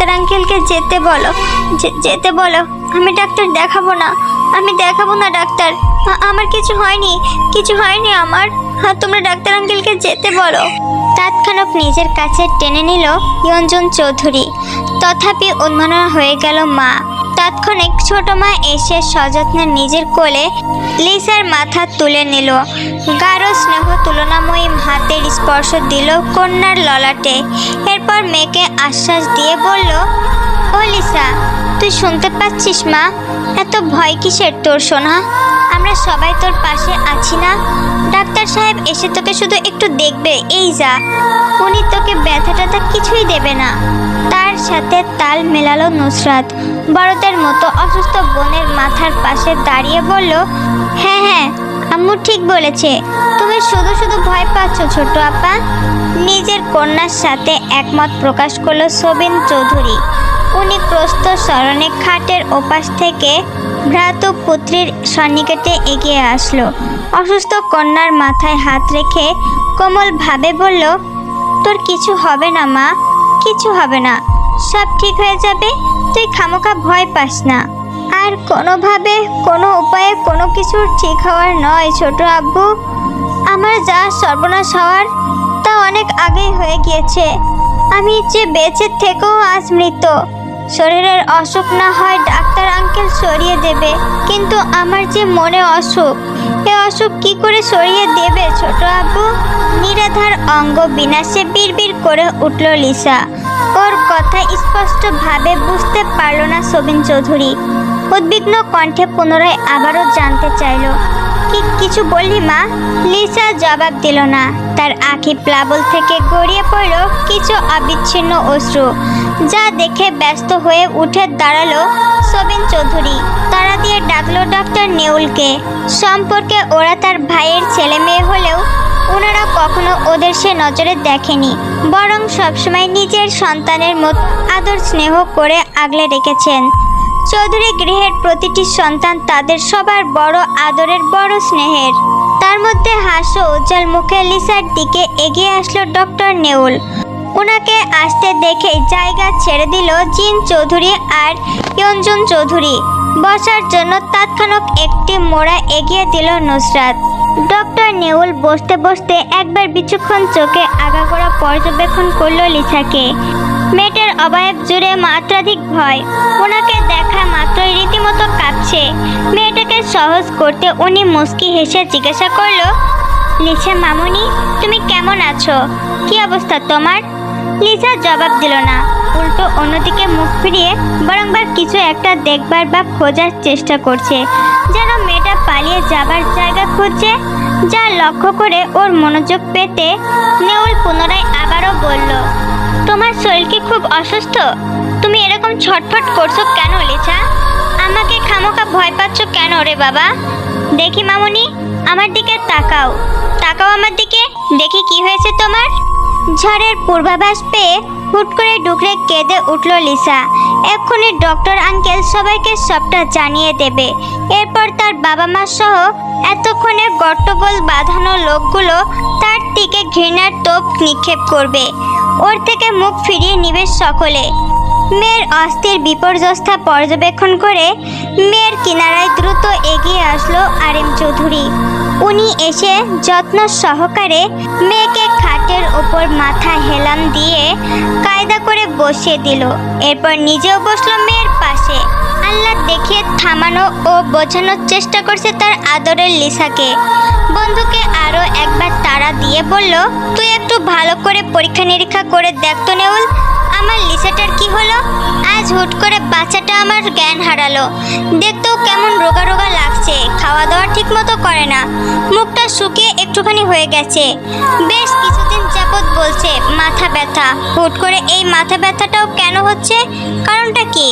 Doctor আঙ্কেলকে যেতে বলো। যেতে বলো। আমি ডাক্তার দেখাবো না। আমি দেখাবো না ডাক্তার। আমার কিছু হয়নি। কিছু হয়নি আমার। হ্যাঁ তোমরা ডাক্তার আঙ্কেলকে যেতে বলো। তৎক্ষণাৎ নিজের কাছে টেনে নিল ইয়ঞ্জন চৌধুরী। তথাপি উন্মাননা হয়ে গেল মা। তাৎক্ষণিক ছোট মা এসে সযত্নে নিজের কোলে লিসার মাথা তুলে নিল। গাঢ় স্নেহ তুলনাময়ী হাতের স্পর্শ দিল কন্যার ললাটে। এরপর মেয়েকে আশ্বাস দিয়ে বলল, ও লিসা, তুই শুনতে পাচ্ছিস মা? এত ভয় কিসের তোর সোনা? আমরা সবাই তোর পাশে আছি না? ডাক্তার সাহেব এসে তোকে শুধু একটু দেখবে, এই যা। উনি তোকে ব্যথা ট্যাথা কিছুই দেবে না। তার সাথে তাল মেলালো নুসরাত। বড়দের মতো অসুস্থ বোনের মাথার পাশে দাঁড়িয়ে বলল হ্যাঁ হ্যাঁ আম্মু ঠিক বলেছে। তুমি শুধু শুধু ভয় পাচ্ছ ছোট আপা। নিজের কন্যার সাথে একমত প্রকাশ করল সবিন চৌধুরী। উনি প্রস্ত স্মরণে খাটের ওপাশ থেকে ভ্রাতু পুত্রীর সন্নিকটে এগিয়ে আসলো। অসুস্থ কন্যার মাথায় হাত রেখে কোমল ভাবে বলল, তোর কিছু হবে না, মা, কিছু হবে না। সব ঠিক হয়ে যাবে, তুই খামোকা ভয় পাস না। আর কোনোভাবে, কোনো উপায়ে কোনো কিছুর ঠিক হওয়ার নয়, ছোট আব্বু। আমার যা সর্বনাশ হওয়ার, তা অনেক আগেই হয়ে গিয়েছে। আমি যে বেঁচে থেকেও আজ মৃত। শরীরের অসুখ না হয় ডাক্তার আঙ্কেল সরিয়ে দেবে। কিন্তু আমার যে মনে অসুখ, এ অসুখ কি করে সরিয়ে দেবে ছোট আব্বু? নিরাধার অঙ্গ বিনাশে বিড়বিড় করে উঠল লিসা। ওর কথা স্পষ্টভাবে বুঝতে পারল না সবিন চৌধুরী। উদ্বিগ্ন কণ্ঠে পুনরায় আবারও জানতে চাইল, কি কিছু বললি মা? লিসা জবাব দিল না। তার আঁখি প্লাবল থেকে গড়িয়ে পড়ল কিছু অবিচ্ছিন্ন অশ্রু। যা দেখে ব্যস্ত হয়ে উঠে দাঁড়াল সবিন চৌধুরী। তারা দিয়ে ডাকলো ডক্টর নেউলকে। সম্পর্কে ওরা তার ভাইয়ের ছেলে মেয়ে হলেও ওনারা কখনো ওদের সে নজরে দেখেনি, বরং সবসময় নিজের সন্তানের মতো আদর স্নেহ করে আগলে রেখেছেন। চৌধুরী গৃহের প্রতিটি সন্তান তাদের সবার বড় আদরের বড় স্নেহের। তার মধ্যে হাস্য উজ্জ্বল মুখে লিসার দিকে এগিয়ে আসলো ডক্টর নেউল। ওনাকে আসতে দেখে জায়গা ছেড়ে দিল জিন চৌধুরী আর ইয়ঞ্জন চৌধুরী। বসার জন্য তাৎক্ষণিক একটি মোড়া এগিয়ে দিল নুসরাত। ডক্টর নেউল বসতে বসতে একবার বিচক্ষণ চোখে আগাগোড়া পর্যবেক্ষণ করল লিসাকে। মেয়েটার অবায়ব জুড়ে মাত্রাধিক ভয়। ওনাকে দেখা মাত্রই রীতিমতো কাঁপছে। মেয়েটাকে সহজ করতে উনি মুস্কি হেসে জিজ্ঞাসা করল, লিসা মামুনি, তুমি কেমন আছো? কি অবস্থা তোমার? লিসা জবাব দিল না। উল্টো অন্যদিকে মুখ ফিরিয়ে বরংবার কিছু একটা দেখবার বা খোঁজার চেষ্টা করছে। যেন মেয়েটা পালিয়ে যাবার জায়গা খুঁজছে, যা লক্ষ্য করে ওর মনোযোগ পেতে নেউল পুনরায় আবারও বলল, তোমার শরীর কি খুব অসুস্থ? তুমি এরকম ছটফট করছ কেন লিসা আমাকে খামোখা ভয় পাচ্ছ কেন রে বাবা? দেখি মামুনি, আমার দিকে তাকাও। তাকাও আমার দিকে, দেখি কি হয়েছে তোমার। ঝড়ের পূর্বাভাস পেয়ে হুট করে ডুকরে কেঁদে উঠল লিসা। এক্ষুনি ডক্টর আঙ্কেল সবাইকে সবটা জানিয়ে দেবে। এরপর তার বাবা মা সহ এতক্ষণে গট্টগোল বাঁধানো লোকগুলো তার দিকে ঘৃণার তোপ নিক্ষেপ করবে। ওর থেকে মুখ ফিরিয়ে নিবে সকলে। মেয়ের অস্থির বিপর্যস্থা পর্যবেক্ষণ করে মেয়ের কিনারায় দ্রুত এগিয়ে আসলো আর এম চৌধুরী। উনি এসে যত্ন সহকারে মেয়েকে খাটের ওপর মাথা হেলান দিয়ে কায়দা করে বসিয়ে দিল। এরপর নিজেও বসল মেয়ের পাশে। আল্লাহ দেখিয়ে থামানো ও বোঝানোর চেষ্টা করছে তার আদরের লিসাকে। বন্ধুকে আরও একবার তাড়া দিয়ে বলল, তুই একটু ভালো করে পরীক্ষা নিরীক্ষা করে দেখতো নেউল, আমার লিসাটার কি হলো? আজ হুট করে বাচ্চাটা আমার জ্ঞান হারালো। দেখতেও কেমন রোগা রোগা লাগছে, খাওয়া দাওয়া ঠিক মতো করে না। মুখটা শুকিয়ে একটুখানি হয়ে গেছে। বেশ কিছুদিন বলছে, মাথা ব্যথা। হুট করে এই মাথা ব্যথাটাও কেন হচ্ছে? কারণটা কি?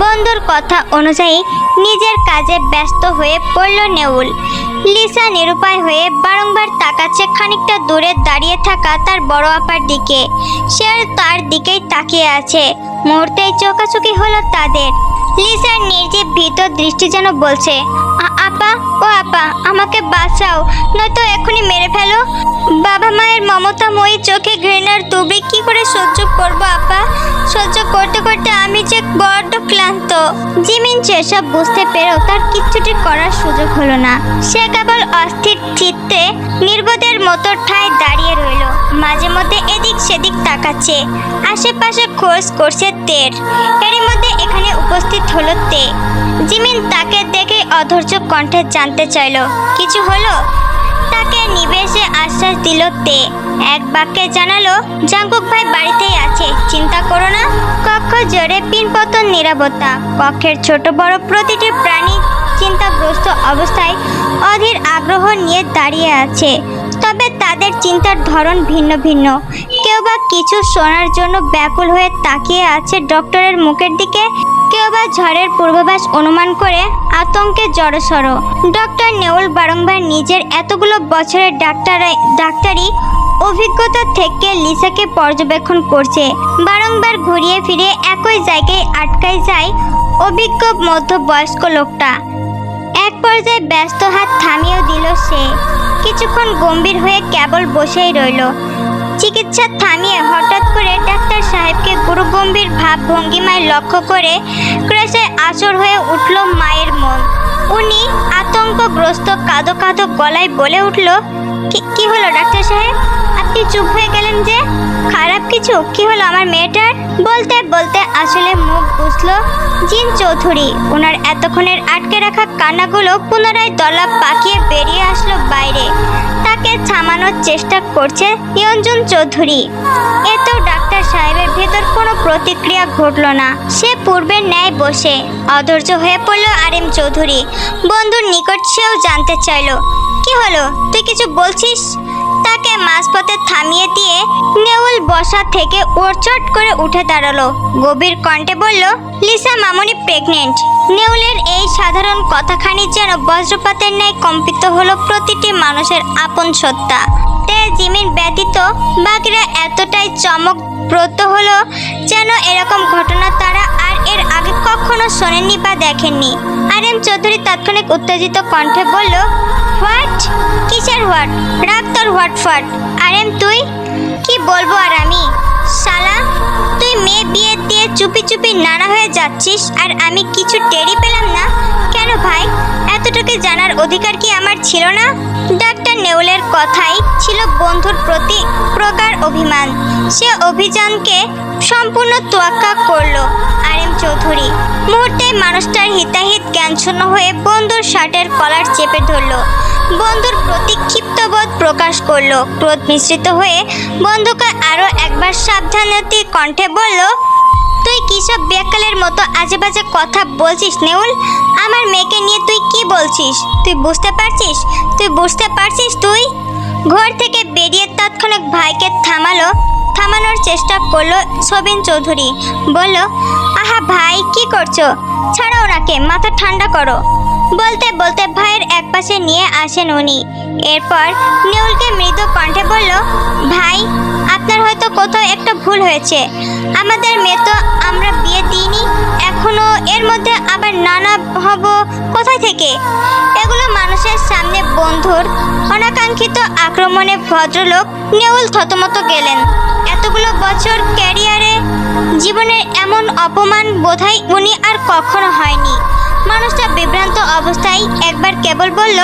বন্ধুর কথা অনুযায়ী নিজের কাজে ব্যস্ত হয়ে পড়ল নেউল। লিসা নিরুপায় হয়ে বারংবার তাকাচ্ছে খানিকটা দূরে দাঁড়িয়ে থাকা তার বড় আপার দিকে। সে তার দিকেই তাকিয়ে আছে। মুহূর্তেই চোখাচোখি হলো তাদের। লিসার নির্জীব ভীত দৃষ্টি যেন বলছে আপা ও আপা আমাকে বাঁচাও, নয়তো এখনই মেরে ফেলো। বাবা মায়ের মমতাময়ী চোখে ঘৃণার তুবড়ি কি করে সহ্য করব আপা? সহ্য করতে করতে আমি যে বড্ড ক্লান্ত। জিমিন সেসব বুঝতে পেরেও তার কিচ্ছুটি করার সুযোগ হলো না। সে কেবল অস্থির চিত্তে নির্বোধের মতো ঠায় দাঁড়িয়ে রইল। মাঝে মধ্যে এদিক সেদিক তাকাচ্ছে। আশেপাশে খোঁজ করছে তের। এরই মধ্যে এখানে উপস্থিত হলো তে। জিমিন তাকে দেখে অধৈর্য কণ্ঠে জানতে চাইলো। কিছু হলো? তাকে নিবেশে আশ্বাস দিল তে। এক বাক্যে জানালো, জাঙ্কুক ভাই বাড়িতেই আছে, চিন্তা করো না। কক্ষ জোরে পিনপতন নিরাপত্তা কক্ষের ছোট বড় প্রতিটি প্রাণী চিন্তাগ্রস্ত অবস্থায় অধীর আগ্রহ নিয়ে দাঁড়িয়ে আছে। তবে তাদের চিন্তার ধরন ভিন্ন ভিন্ন। কেউ বা কিছু শোনার জন্য ব্যাকুল হয়ে তাকিয়ে আছে ডক্টরের মুখের দিকে। কেউ বা ঝড়ের পূর্বাভাস অনুমান করে আতঙ্কে জড়সড়। ডক্টর নেউল বারংবার নিজের এতগুলো বছরের ডাক্তার, ডাক্তারি অভিজ্ঞতা থেকে লিসাকে পর্যবেক্ষণ করছে। বারংবার ঘুরিয়ে ফিরে একই জায়গায় আটকায় যায় অভিজ্ঞ মধ্যবয়স্ক লোকটা। এক পর্যায়ে ব্যস্ত হাত থামিয়েও দিল সে। কিছুক্ষণ গম্ভীর হয়ে কেবল বসেই রইল। চিকিৎসা থামিয়ে হঠাৎ করে ডাক্তার সাহেবকে গুরুগম্ভীর ভাব ভঙ্গিমায় লক্ষ্য করে ক্রেশে আসর হয়ে উঠল মায়ের মন। উনি আতঙ্কগ্রস্ত কাঁদো কাঁদো গলায় বলে উঠল, "কি- হলো ডাক্তার সাহেব? আপনি চুপ হয়ে গেলেন যে? খারাপ কিছু? কি হলো আমার মেয়েটার? বলতে বলতে আসলে মুখ বুঝলো জিন চৌধুরী। ওনার এতক্ষণের আটকে রাখা কান্নাগুলো পুনরায় দলা পাকিয়ে বেরিয়ে আসলো বাইরে। তাকে থামানোর চেষ্টা করছে নিয়ঞ্জন চৌধুরী। এতেও ডাক্তার সাহেবের ভেতর কোনো প্রতিক্রিয়া ঘটল না। সে পূর্বের ন্যায় বসে অধৈর্য হয়ে পড়ল আর এম চৌধুরী। বন্ধুর নিকট সেও জানতে চাইল, কি হলো? তুই কিছু বলছিস? তাকে মাঝপথে থামিয়ে দিয়ে নেউল বসা থেকে ওরচট করে উঠে দাঁড়াল। গভীর কণ্ঠে বলল, লিসা মামনি প্রেগনেন্ট নেউলের এই সাধারণ কথাখানি যেন বজ্রপাতের ন্যায় কম্পিত হলো প্রতিটি মানুষের আপন সত্তা। তে জিমিন ব্যতীত বাকিরা এতটাই চমকপ্রত হলো যেন এরকম ঘটনা তারা আর এর আগে কখনো শোনেননি বা দেখেননি। আর এম চৌধুরী তাৎক্ষণিক উত্তেজিত কণ্ঠে বলল, হোয়াট? কিসের হোয়াট? রাখ তোর হোয়াট ফাট। আর এম, তুই? কি বলব আর আমি? শালা, তুই মেয়ে বিয়ে দিয়ে চুপি চুপি নানা হয়ে যাচ্ছিস আর আমি কিছু টেরি পেলাম না? কেন ভাই? এতটুকু জানার অধিকার কি আমার ছিল না? নেউলের কথাই ছিল বন্ধুর প্রতি প্রগাঢ় অভিমান। সে অভিযানকে সম্পূর্ণ তোয়াক্কা করল আর এম চৌধুরী। মুহূর্তে মানুষটার হিতাহিত জ্ঞানশূন্য হয়ে বন্ধুর শার্টের কলার চেপে ধরলো। বন্ধুর প্রতি ক্ষিপ্তবোধ প্রকাশ করল। ক্রোধ মিশ্রিত হয়ে বন্ধুকে আরও একবার সাবধানতি কণ্ঠে বলল, তুই কিসব বেকালের মতো আজে বাজে কথা বলছিস নেউল? আমার মেয়েকে নিয়ে তুই কি বলছিস? তুই বুঝতে পারছিস? তুই বুঝতে পারছিস তুই? ঘর থেকে বেরিয়ে তৎক্ষণাৎ ভাইকে থামালো। থামানোর চেষ্টা করল সবিন চৌধুরী। বলল, আহা ভাই, কি করছ? ছাড়ো ওনাকে, মাথা ঠান্ডা করো। বলতে বলতে ভাইয়ের একপাশে নিয়ে আসেন উনি। এরপর নেউলকে মৃদু কণ্ঠে বলল, ভাই, আপনার হয়তো কোথাও একটা ভুল হয়েছে। আমাদের মেয়ে তো আমরা বিয়ে দিইনি এখনও এর মধ্যে আবার নানা বন্ধুর অনাকাঙ্ক্ষিত আক্রমণে ভদ্রলোক নেউল থতমত গেলেন। এতগুলো বছর ক্যারিয়ারে জীবনের এমন অপমান বোধহয় উনি আর কখনো হয়নি। মানুষটা বিভ্রান্ত অবস্থায় একবার কেবল বলল,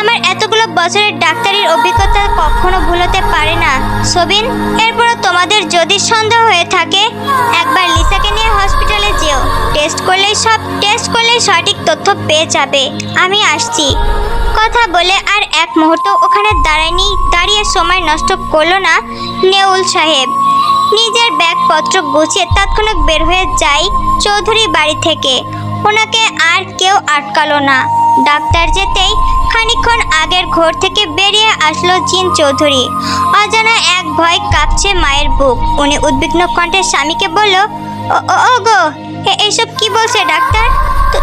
আমার এতগুলো বছরের ডাক্তারির অভিজ্ঞতা কখনো ভুলতে পারে না। সবিন, এরপরও তোমাদের যদি সন্দেহ হয়ে থাকে, একবার লিসাকে নিয়ে হসপিটালে যেও। টেস্ট করলেই সব, টেস্ট করলেই সঠিক তথ্য পেয়ে যাবে। আমি আসছি। কথা বলে আর এক মুহূর্ত ওখানে দাঁড়ায়নি, দাঁড়িয়ে সময় নষ্ট করল না নেউল সাহেব। নিজের ব্যাগপত্র গুছিয়ে তৎক্ষণাৎ বের হয়ে যায় চৌধুরী বাড়ি থেকে। ওনাকে আর কেউ আটকালো না। ডাক্তার যেতেই খানিকক্ষণ আগের ঘর থেকে বেরিয়ে আসলো জিন চৌধুরী। অজানা এক ভয় কাঁপছে মায়ের বুক। উনি উদ্বিগ্ন কণ্ঠে স্বামীকে বলল "ও- গো এসব কি বলছে, ডাক্তার?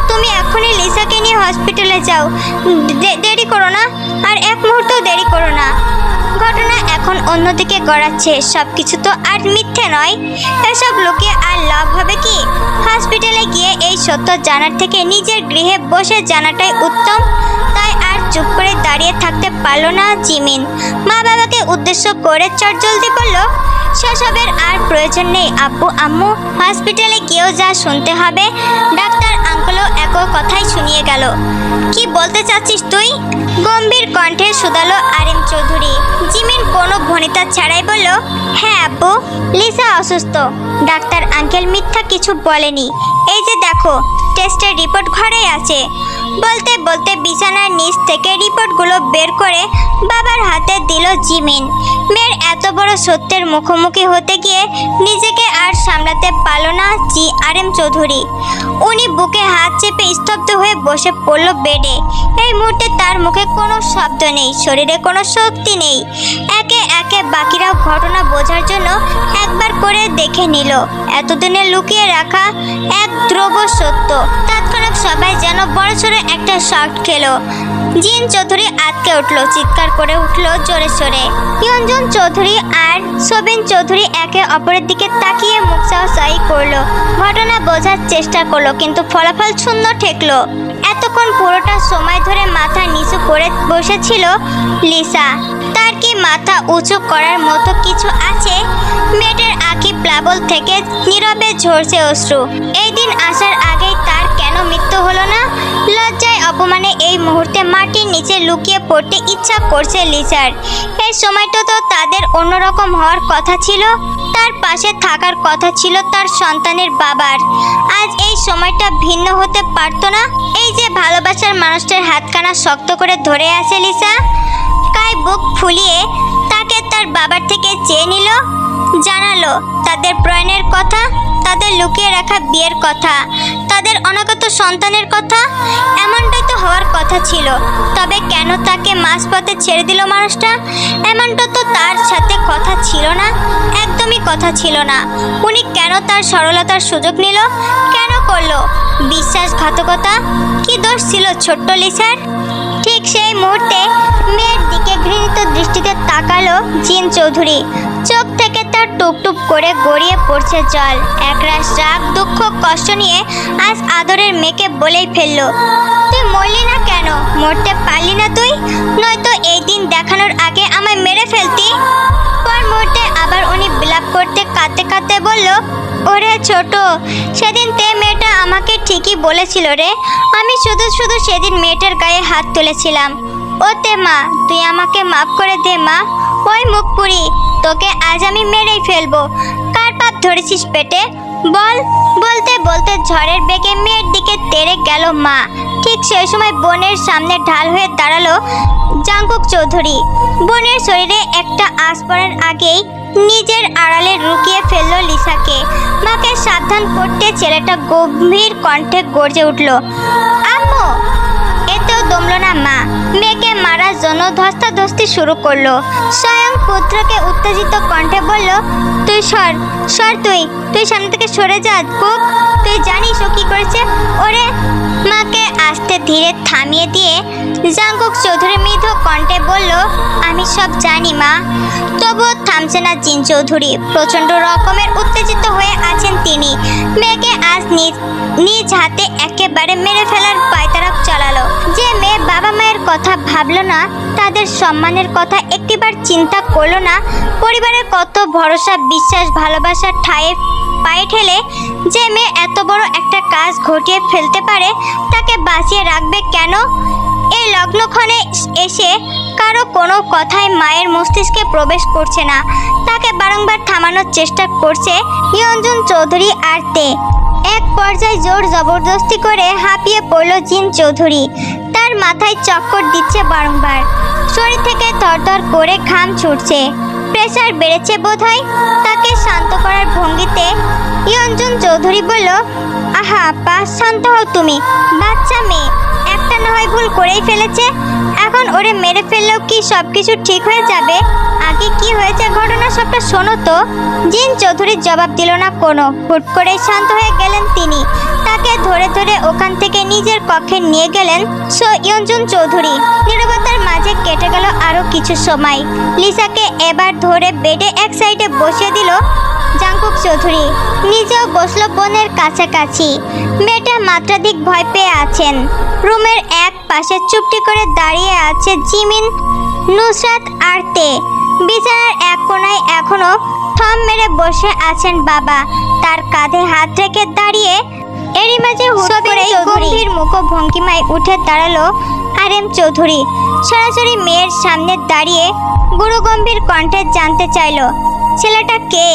তুমি এখনই লিসাকে নিয়ে হসপিটালে যাও। দেরি করো না, আর এক মুহূর্ত দেরি করো না। ঘটনা এখন অন্যদিকে গড়াচ্ছে সব কিছু তো আর মিথ্যে নয়। এসব লোকে আর লাভ হবে কি? হসপিটালে গিয়ে এই সত্য জানার থেকে নিজের গৃহে বসে জানাটাই উত্তম। তাই আর চুপ করে দাঁড়িয়ে থাকতে পারল না জিমিন। মা বাবাকে উদ্দেশ্য করে চটজলদি বলল, সেসবের আর প্রয়োজন নেই, আব্বু, আম্মু, হসপিটালে গিয়েও যা শুনতে হবে। ডাক্তার আঙ্কলও এক কথাই শুনিয়ে গেল। কি বলতে চাচ্ছিস তুই? গম্ভীর কণ্ঠে শুধালো আরিম চৌধুরী। জিমিন কোনো ভনিতা ছাড়াই বলল হ্যাঁ আব্বু, লিসা অসুস্থ। ডাক্তার আঙ্কেল মিথ্যা কিছু বলেনি। এই যে দেখো, টেস্টের রিপোর্ট ঘরেই আছে। বলতে বলতে বিছানার নিচ থেকে রিপোর্টগুলো বের করে বাবার হাতে দিল জিমিন। মেয়ের এত বড় সত্যের মুখোমুখি হতে গিয়ে নিজেকে আর সামলাতে পারল না জি আর এম চৌধুরী। উনি বুকে হাত চেপে স্তব্ধ হয়ে বসে পড়ল বেডে। এই মুহূর্তে তার মুখে কোনো শব্দ নেই, শরীরে কোনো শক্তি নেই। একে একে বাকিরাও ঘটনা বোঝার জন্য একবার করে দেখে নিল। এতদিনে লুকিয়ে রাখা এক দ্রব সত্য। তৎক্ষণাৎ সবাই যেন বড়সড় একটা শর্ট খেলো। জিন চৌধুরী আটকে উঠল, চিৎকার করে উঠল জোরে সোরে। ইয়ঞ্জন চৌধুরী আর সবিন চৌধুরী একে অপরের দিকে তাকিয়ে মুখ সাহসাই করল। ঘটনা বোঝার চেষ্টা করল, কিন্তু ফলাফল শূন্য ঠেকলো। এতক্ষণ পুরোটা সময় ধরে মাথা নিচু করে বসেছিল লিসা। তার কি মাথা উঁচু করার মতো কিছু আছে? মেয়েটার আঁকি প্লাবল থেকে নীরবে ঝরছে অশ্রু। এই দিন আসার তার কেন মৃত্যু হলো না। লজ্জায় অপমানে এই মুহূর্তে মাটির নিচে লুকিয়ে পড়তে ইচ্ছা করছে লিসার এই সময়টা তো তাদের অন্যরকম হওয়ার কথা ছিল। তার পাশে থাকার কথা ছিল তার সন্তানের বাবার। আজ এই সময়টা ভিন্ন হতে পারতো না। এই যে ভালোবাসার মানুষটার হাতখানা শক্ত করে ধরে আছে লিসা, কাই বুক ফুলিয়ে তার বাবার থেকে চেয়ে নিল, জানালো তাদের প্রয়াণের কথা, তাদের লুকিয়ে রাখা বিয়ের কথা, তাদের অনাগত সন্তানের কথা, এমনটাই তো হওয়ার কথা ছিল। তবে কেন তাকে মাঝপথে ছেড়ে দিল মানুষটা? এমনটা তো তার সাথে কথা ছিল না, একদমই কথা ছিল না। উনি কেন তার সরলতার সুযোগ নিল? কেন করল? বিশ্বাসঘাতকতা? কি দোষ ছিল ছোট্ট লিসার? ঠিক সেই মুহূর্তে মেয়ের ঘৃণিত দৃষ্টিতে তাকালো জিন চৌধুরী। চোখ থেকে তার টুপটুপ করে গড়িয়ে পড়ছে জল। একরাশ রাগ, দুঃখ, কষ্ট নিয়ে আজ আদরের মেয়েকে বলেই ফেলল, তুই মরলি না কেন? মরতে পারলি না তুই? নয়তো এই দিন দেখানোর আগে আমায় মেরে ফেলতি? পর মুহূর্তে আবার উনি বিলাপ করতে, কাঁদতে কাঁদতে বলল, ওরে ছোট, সেদিন তে মেয়েটা আমাকে ঠিকই বলেছিল রে। আমি শুধু শুধু সেদিন মেয়েটার গায়ে হাত তুলেছিলাম। ও তে মা, তুই আমাকে মাফ করে দে মা। ওই মুখ পুরি, তোকে আজ আমি মেরেই ফেলব। কার পাপ ধরেছিস পেটে? বল, বলতে বলতে ঝড়ের বেগে মেয়ের দিকে তেড়ে গেল মা। ঠিক সেই সময় বোনের সামনে ঢাল হয়ে দাঁড়াল জাঙ্কুক চৌধুরী। বোনের শরীরে একটা আঁচ পড়ার আগেই নিজের আড়ালে লুকিয়ে ফেলল লিসাকে। মাকে সাবধান করতে ছেলেটা গম্ভীর কণ্ঠে গর্জে উঠল, আম্মু, এতেও দমল না মা। মেয়েকে মারার জন্য ধস্তাধস্তি শুরু করল। স্বয়ং পুত্রকে উত্তেজিত কণ্ঠে বলল, তুই সর সর তুই তুই সামনে থেকে সরে যা কুক তুই জানিস ও কি করেছে? ওরে মাকে আস্তে ধীরে থামিয়ে দিয়ে জাঙ্কুক চৌধুরী মৃদু কণ্ঠে বলল, আমি সব জানি, মা। তবুও থামছে না জিন চৌধুরী। প্রচণ্ড রকমের উত্তেজিত হয়ে আছেন তিনি। মেয়েকে আজ নিজ নিজ হাতে একেবারে মেরে ফেলার পায়তারাক চালালো। যে মেয়ে বাবা মায়ের কথা ভাবলো না, তাদের সম্মানের কথা একটিবার চিন্তা করল না। পরিবারের কত ভরসা, বিশ্বাস ভালোবাসার ঠায়ে পায়ে ঠেলে যে মেয়ে এত বড় একটা কাজ ঘটিয়ে ফেলতে পারে, তাকে বাঁচিয়ে রাখবে কেন? এই লগ্নক্ষণে এসে কারও কোনো কথাই মায়ের মস্তিষ্কে প্রবেশ করছে না। তাকে বারংবার থামানোর চেষ্টা করছে ইয়ঞ্জন চৌধুরী আর তে। এক পর্যায়ে জোর জবরদস্তি করে হাঁপিয়ে পড়ল জিন চৌধুরী। তার মাথায় চক্কর দিচ্ছে বারংবার। শরীর থেকে থরথর করে ঘাম ছুটছে। প্রেশার বেড়েছে বোধহয়। তাকে শান্ত করার ভঙ্গিতে ইয়ঞ্জন চৌধুরী বলল, আহা, আপা, শান্ত হও তুমি। বাচ্চা মেয়ে, একটা না হয় ভুল করেই ফেলেছে। এখন ওরে মেরে ফেললেও কি সবকিছু ঠিক হয়ে যাবে? আগে কি হয়েছে ঘটনা সবটা শোনো তো। জিন চৌধুরীর জবাব দিল না কোনো। হুট করে শান্ত হয়ে গেলেন তিনি। তাকে ধরে ধরে ওখান থেকে নিজের কক্ষে নিয়ে গেলেন সো ইয়ঞ্জুন চৌধুরী। নীরবতার মাঝে কেটে গেল আরও কিছু সময়। লিসাকে এবার ধরে বেডে এক সাইডে বসিয়ে দিল জাঙ্কুক চৌধুরী। নিজেও বসল বোনের কাছাকাছি। মেয়েটা মাত্রাধিক ভয় পেয়ে আছেন। রুমের এক পাশে চুপটি করে দাঁড়িয়ে আছে জিমিন নুসরাত আর তে। বিছানার এক কোণায় এখনও থম মেরে বসে আছেন বাবা। তার কাঁধে হাত রেখে দাঁড়িয়ে এরই মাঝে হুট করে গম্ভীর মুখভঙ্গিমায় উঠে দাঁড়াল আর এম চৌধুরী। সরাসরি মেয়ের সামনে দাঁড়িয়ে গুরু গম্ভীর কণ্ঠে জানতে চাইলো ছেলেটা কে?